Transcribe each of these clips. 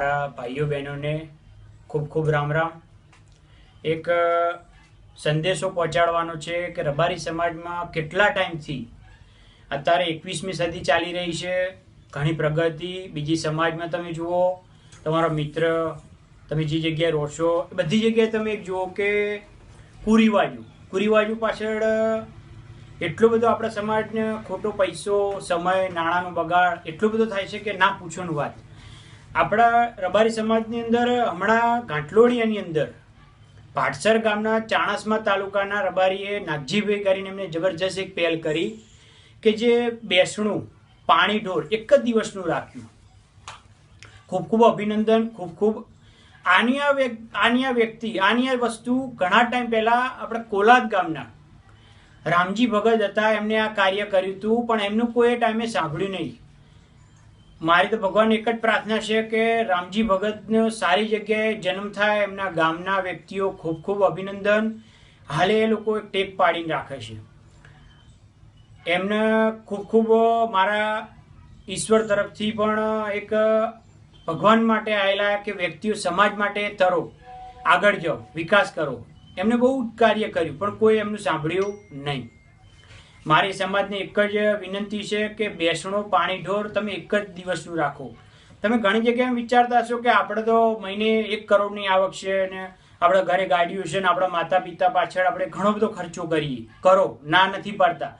મારા ભાઈઓ બહેનોને ખૂબ ખૂબ રામ રામ. એક સંદેશો પહોંચાડવાનો છે કે રબારી સમાજમાં કેટલા ટાઈમથી અત્યારે એકવીસમી સદી ચાલી રહી છે, ઘણી પ્રગતિ, બીજી સમાજમાં તમે જુઓ, તમારા મિત્ર, તમે જે જગ્યાએ રહો છો બધી જગ્યાએ તમે એક જુઓ કે કુરિવાજુ કુરિવાજુ પાછળ એટલો બધો આપણા સમાજને ખોટો પૈસો, સમય, નાણાંનો બગાડ, એટલો બધો થાય છે કે ના પૂછોનું વાત. આપણા રબારી સમાજની અંદર, હમણાં ઘાંટલોડિયાની અંદર ભાટસર ગામના ચાણસમા તાલુકાના રબારીએ નાગજીભાઈ કરીને એમને જબરજસ્ત એક પહેલ કરી કે જે બેસણું, પાણી ઢોર એક જ દિવસનું રાખ્યું. ખૂબ ખૂબ અભિનંદન, ખૂબ ખૂબ આની આ આની વ્યક્તિ, આની વસ્તુ ઘણા ટાઈમ પહેલાં આપણે કોલાદ ગામના રામજી ભગત હતા, એમને આ કાર્ય કર્યું હતું, પણ એમનું કોઈ ટાઈમે સાંભળ્યું નહીં. મારી તો ભગવાન એક જ પ્રાર્થના છે કે રામજી ભગતનો સારી જગ્યાએ જન્મ થાય, એમના ગામના વ્યક્તિઓ ખૂબ ખૂબ અભિનંદન. હાલે એ લોકો એક ટેક પાડીને રાખે છે. એમને ખૂબ ખૂબ મારા ઈશ્વર તરફથી પણ એક ભગવાન માટે આવેલા કે વ્યક્તિઓ સમાજ માટે તરો, આગળ જાઓ, વિકાસ કરો. એમને બહુ કાર્ય કર્યું, પણ કોઈ એમનું સાંભળ્યું નહીં. મારી સમાજને એક જ વિનંતી છે કે બેસણો, પાણી, ઢોર તમે એક જ દિવસનું રાખો. તમે ઘણી જગ્યાએ વિચારતા હશો કે આપણે તો મહિને એક કરોડની આવક છે અને આપણા ઘરે ગાડીઓ છે ને આપણા માતા પિતા પાછળ આપણે ઘણો બધો ખર્ચો કરીએ. કરો, ના નથી પાડતા.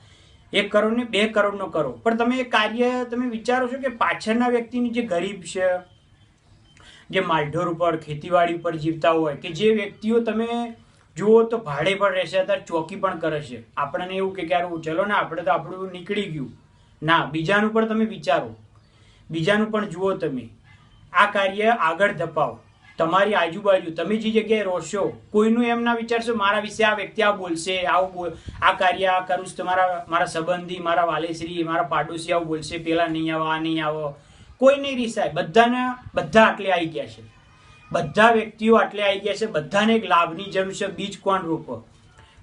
એક કરોડ ને બે કરોડનો કરો. પણ તમે એ કાર્ય, તમે વિચારો છો કે પાછળના વ્યક્તિની જે ગરીબ છે, જે માલઢોર ઉપર, ખેતીવાડી ઉપર જીવતા હોય, કે જે વ્યક્તિઓ તમે જુઓ તો ભાડે પણ રહેશે, અત્યારે ચોકી પણ કરે છે. આપણને એવું કે ક્યારે ચલો ને આપણે તો આપણું નીકળી ગયું. ના, બીજાનું પણ તમે વિચારો. બીજાનું પણ જુઓ તમે. આ કાર્ય આગળ ધપાવો. તમારી આજુબાજુ, તમે જે જગ્યાએ રહો કોઈનું એમ ના વિચારશો, મારા વિશે આ વ્યક્તિ આ બોલશે, આવું બોલ, આ કાર્ય, આ કરું છું તો મારા મારા સંબંધી, મારા વાલેશ્રી, મારા પાડોશી આવું બોલશે, પેલા નહીં આવો, આ નહીં આવો. કોઈ નહીં રીસાય. બધાને, બધા આટલે આવી ગયા છે. બધા વ્યક્તિઓ આટલે આવી ગયા છે, બધાને એક લાભની જરૂર છે. બીજ કોણ રોપો?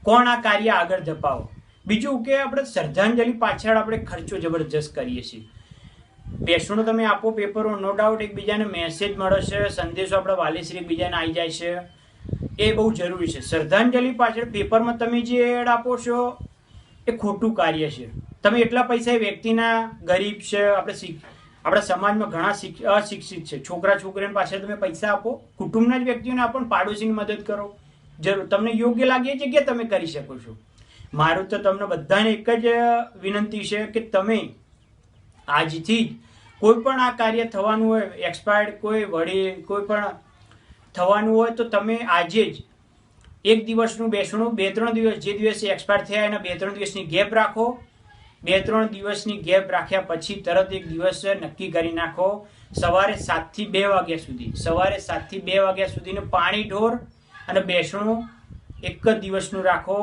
કોણ આ કાર્ય આગળ ધપાવો? બીજું કે આપણે શ્રદ્ધાંજલિ પાછળ આપણે ખર્ચો જબરજસ્ત કરીએ છીએ. બેસણું તમે આપો પેપરો, નો ડાઉટ, એકબીજાને મેસેજ મળે છે, સંદેશો આપણા વાલીશ્રી એકબીજાને આવી જાય છે. એ બહુ જરૂરી છે. શ્રદ્ધાંજલિ પાછળ પેપરમાં તમે જે એડ આપો છો, એ ખોટું કાર્ય છે. તમે એટલા પૈસા એ વ્યક્તિના ગરીબ છે, આપણે શીખ આપણા સમાજમાં ઘણા શિક્ષ- અશિક્ષિત છે. છોકરા, છોકરીઓને પાસે તમે પૈસા આપો. કુટુંબના જ વ્યક્તિઓને આપો પાડોશીની મદદ કરો. જરૂર, તમને યોગ્ય લાગે એ જગ્યાએ તમે કરી શકો છો. મારું તો તમને બધાને એક જ વિનંતી છે કે તમે આજથી જ કોઈ પણ આ કાર્ય થવાનું હોય એક્સપાયર્ડ કોઈ વડી કોઈ પણ થવાનું હોય, તો તમે આજે જ એક દિવસનું બેસણું બે ત્રણ દિવસ જે દિવસે એક્સપાયર થયા એના બે ત્રણ દિવસની ગેપ રાખો. બે ત્રણ દિવસની ગેપ રાખ્યા પછી તરત એક દિવસ નક્કી કરી નાખો, સવારે સાતથી બે વાગ્યા સુધી. સવારે સાતથી બે વાગ્યા સુધીનું પાણી ઢોર અને બેસણું એક જ દિવસનું રાખો.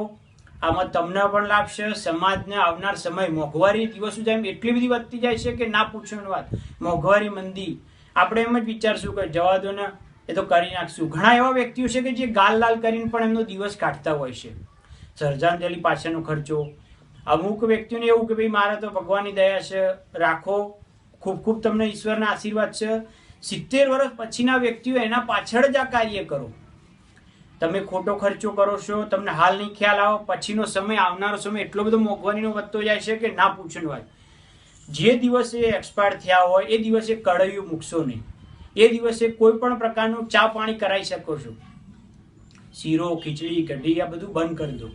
આમાં તમને પણ લાભ છે સમાજને આવનાર સમય મોંઘવારી દિવસો જેમ એટલી બધી વધતી જાય છે કે ના પૂછવાની વાત. મોંઘવારી મંદી. આપણે એમ જ વિચારશું કે જવા દો ને એ તો કરી નાખશું. ઘણા એવા વ્યક્તિઓ છે કે જે ગાલ લાલ કરીને પણ એમનો દિવસ કાઢતા હોય છે. શ્રદ્ધાંજલિ પાછળનો ખર્ચો અમુક વ્યક્તિઓને એવું કે ભાઈ, મારે તો ભગવાનની દયા છે, રાખો. ખૂબ ખૂબ તમને ઈશ્વરના આશીર્વાદ છે. સિત્તેર વર્ષ પછીના વ્યક્તિઓ એના પાછળ જ આ કાર્ય કરો. તમે ખોટો ખર્ચો કરો છો, તમને હાલ નહીં ખ્યાલ આવો, પછીનો સમય, આવનારો સમય એટલો બધો મોંઘવાનીનો વધતો જાય છે કે ના પૂછવાનું વાત. જે દિવસે એક્સપાયર થયા હોય, એ દિવસે કળૈયું મૂકશો નહીં. એ દિવસે કોઈ પણ પ્રકારનું ચા પાણી કરાવી શકો છો. શીરો, ખીચડી, કઢી, આ બધું બંધ કરી દો.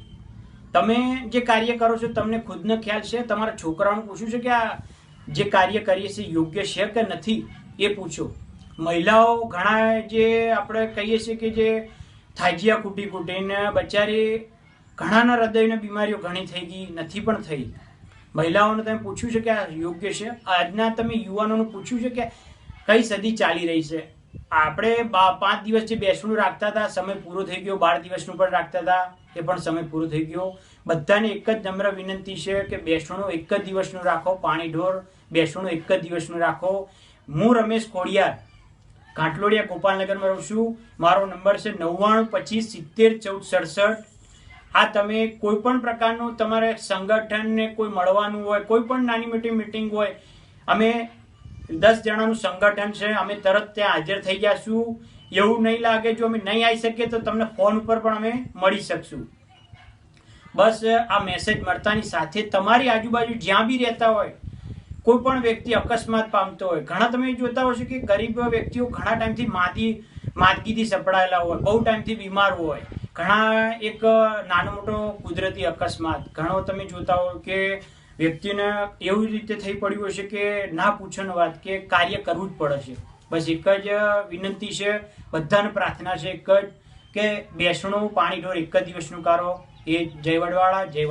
તમે જે કાર્ય કરો છો, તમને ખુદનો ખ્યાલ છે? તમારા છોકરાઓને પૂછ્યું છે કે આ જે કાર્ય કરીએ છીએ, યોગ્ય છે કે નથી? એ પૂછો. મહિલાઓ ઘણા જે આપણે કહીએ છીએ કે જે થાજિયા કૂટી કૂટીને બચારી ઘણાના હૃદયની બીમારીઓ ઘણી થઈ ગઈ, નથી પણ થઈ. મહિલાઓને તમે પૂછ્યું છે કે આ યોગ્ય છે? આજના તમે યુવાનોને પૂછ્યું છે કે કઈ સદી ચાલી રહી છે? આપણે પાંચ દિવસથી બેસણું રાખતા હતા, સમય પૂરો થઈ ગયો, બાર દિવસનું પણ રાખતા હતા, એ પણ સમય પૂરો થઈ ગયો. બધાને એક જ નમ્ર વિનંતી છે કે બેસણું એક જ દિવસનું રાખો, પાણી ઢોર, બેસણું એક જ દિવસનું રાખો. હું રમેશ કોડિયાર, ઘાટલોડિયા ગોપાલનગરમાં રહું છું. મારો નંબર છે નવ્વાણું પચીસ સિત્તેર ચૌદ સડસઠ. આ તમે કોઈ પણ પ્રકારનું તમારે સંગઠનને કોઈ મળવાનું હોય, કોઈ પણ નાની મોટી મિટિંગ હોય, અમે દસ જણાનું સંગઠન છે, અમે તરત ત્યાં હાજર થઈ જશું. એવું નહીં લાગે જો અમે નહીં આવી શકીએ તો તમને ફોન ઉપર પણ અમે મળી શકશું. બસ, આ મેસેજ મળતાની સાથે તમારી આજુબાજુ જ્યાં બી રહેતા હોય, કોઈ પણ વ્યક્તિ અકસ્માત પામતો હોય, ઘણા તમે જોતા હશો કે ગરીબ વ્યક્તિઓ ઘણા ટાઈમથી માદી, માદગીથી સપડાયેલા હોય, બહુ ટાઈમથી બીમાર હોય. ઘણા એક નાનો મોટો કુદરતી અકસ્માત. ઘણો તમે જોતા હો કે વ્યક્તિને એવી રીતે થઈ પડ્યું હશે કે ના પૂછોની વાત કે કાર્ય કરવું જ પડે છે. બસ એક જ વિનંતી છે, બધાને પ્રાર્થના છે એક જ કે બેસણું, પાણી ઢોર એક જ દિવસનું કારો એ જય વડવાળા, જય